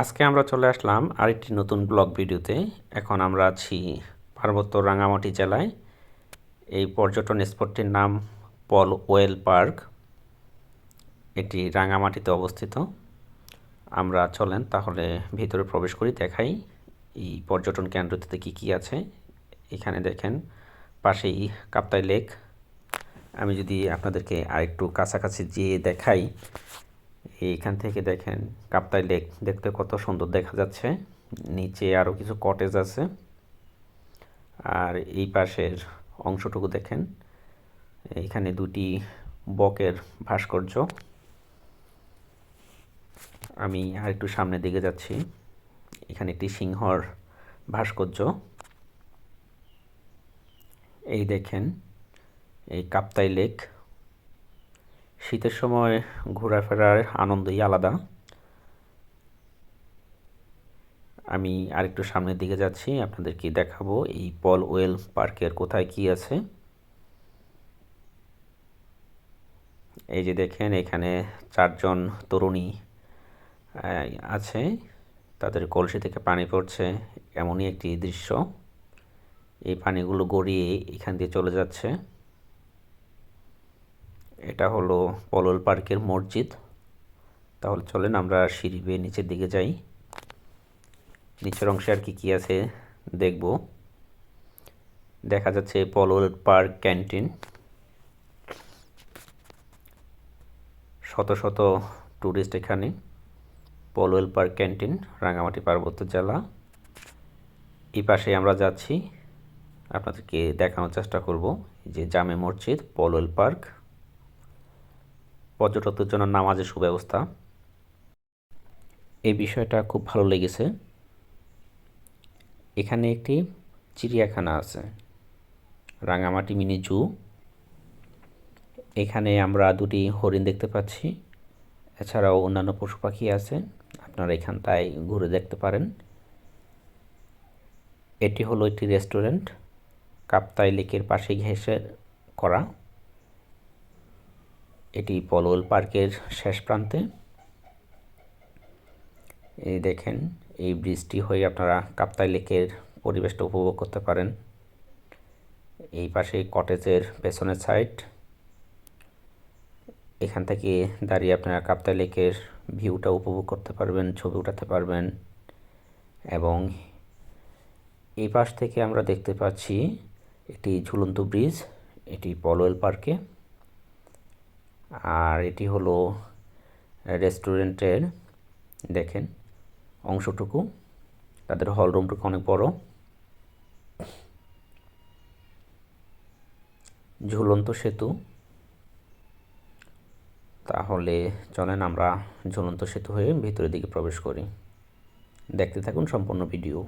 আজকে আমরা চলে আসলাম আরেকটি নতুন ব্লগ ভিডিওতে। এখন আমরা আছি পার্বত্য রাঙামাটি জেলায়। এই পর্যটন স্পটটির নাম পল ওয়েল পার্ক। এটি রাঙামাটিতে অবস্থিত। আমরা চলেন তাহলে ভিতরে প্রবেশ করি, দেখাই এই পর্যটন কেন্দ্রটিতে কি কি আছে। এখানে দেখেন পাশেই কাপ্তাই লেক। আমি যদি আপনাদেরকে আরেকটু কাছাকাছি যেয়ে দেখাই এইখান থেকে দেখেন কাপ্তাই লেক। দেখতে কত সুন্দর দেখা যাচ্ছে। নিচে আরও কিছু কটেজ আছে। আর এই পাশের অংশটুকু দেখেন। এখানে দুটি বকের ভাস্কর্য। আমি আর একটু সামনের দিকে যাচ্ছি। এখানে একটি সিংহর ভাস্কর্য। এই দেখেন, এই কাপ্তাই লেক। শীতের সময় ঘোরাফেরার আনন্দই আলাদা। আমি আরেকটু সামনের দিকে যাচ্ছি, আপনাদেরকে দেখাবো এই পল ওয়েল পার্কের কোথায় কি আছে। এই যে দেখেন, এখানে চারজন তরুণী আছে। তাদের কলসি থেকে পানি পড়ছে, এমনই একটি দৃশ্য। এই পানিগুলো গড়িয়ে এখান দিয়ে চলে যাচ্ছে। এটা হলো পলল পার্কের মসজিদ। তাহলে চলেন আমরা সিঁড়ি বেয়ে নিচের দিকে যাই। নিচের অংশে আর কি কী আছে দেখব। দেখা যাচ্ছে পলল পার্ক ক্যান্টিন। শত শত ট্যুরিস্ট এখানে। পলওয়েল পার্ক ক্যান্টিন, রাঙামাটি পার্বত্য জেলা। এই পাশে আমরা যাচ্ছি। আপনাদেরকে দেখানোর চেষ্টা করব যে জামে মসজিদ পলওয়েল পার্ক। পর্যটকদের জন্য নামাজের সুব্যবস্থা। এই বিষয়টা খুব ভালো লেগেছে। এখানে একটি চিড়িয়াখানা আছে, রাঙামাটি মিনি জু। এখানে আমরা দুটি হরিণ দেখতে পাচ্ছি, এছাড়াও অন্যান্য পশু পাখি আছে, আপনারা এখানটায় ঘুরে দেখতে পারেন। এটি হলো একটি রেস্টুরেন্ট, কাপ্তাই লেকের পাশে ঘেঁষে করা। এটি পলওয়েল পার্কের শেষ প্রান্তে। এই দেখেন, এই ব্রিজটি হয়ে আপনারা কাপ্তাই লেকের পরিবেশটা উপভোগ করতে পারেন। এই পাশে কটেজের পেছনের সাইড এখান থেকে দাঁড়িয়ে আপনারা কাপ্তাই লেকের ভিউটা উপভোগ করতে পারবেন, ছবি উঠাতে পারবেন এবং এই পাশ থেকে আমরা দেখতে পাচ্ছি একটি ঝুলন্ত ব্রিজ, এটি পলওয়েল পার্কে। আর এটি হলো রেস্টুরেন্টের, দেখেন, অংশটুকু। তাদের হল রুমটুকু অনেক বড়। ঝুলন্ত সেতু। তাহলে চলেন আমরা ঝুলন্ত সেতু হয়ে ভিতরের দিকে প্রবেশ করি। দেখতে থাকুন সম্পূর্ণ ভিডিও।